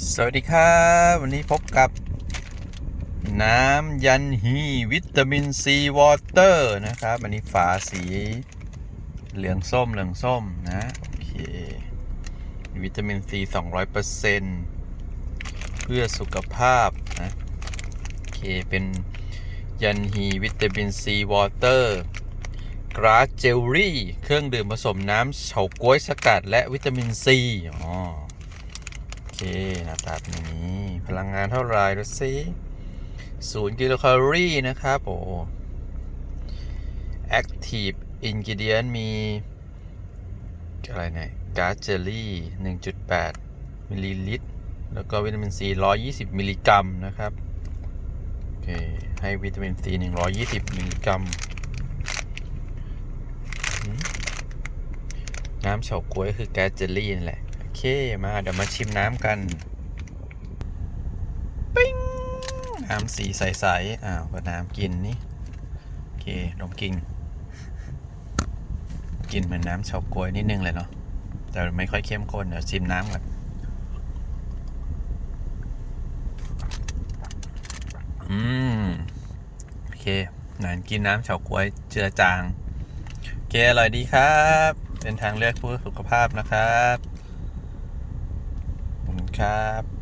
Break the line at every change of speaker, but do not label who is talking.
สวัสดีครับ วันนี้พบกับ น้ำยันฮีวิตามินซีวอเตอร์นะครับ อันนี้ฝาสีเหลืองส้มเหลืองส้มนะ โอเค วิตามินซี200%เพื่อสุขภาพนะ โอเค เป็นยันฮีวิตามินซีวอเตอร์กราสเจลลี่ เครื่องดื่มผสมน้ำเฉาก๊วยสกัดและวิตามินซีอ๋อ หน้าตาเป็นอย่างนี้ พลังงานเท่าไหร่ดูสิศูนย์กิโลแคลอรี่นะครับโอ้ Active Ingredient มี อะไรเนี่ยกาเจลลี่ 1.8 มิลลิลิตร แล้วก็วิตามินซี 120 มิลลิกรัมนะครับ โอเค ให้วิตามินซี 120 มิลลิกรัม น้ำเฉาก๊วยคือแก๊สเจลลี่นั่นแหละ เคมาเดี๋ยวมาชิมน้ำกัน ปิ้ง น้ำสีใสๆ อ้าว ก็น้ำกินนี่ โอเคลองกิน กินเหมือนน้ำเฉาก๊วยนิดนึงเลยเนาะ แต่ไม่ค่อยเข้มข้น เดี๋ยวชิมน้ำก่อนอืม โอเคหนกินน้ำเฉาก๊วยเจือจาง โอเค อร่อยดีครับ เป็นทางเลือกเพื่อสุขภาพนะครับ ครับ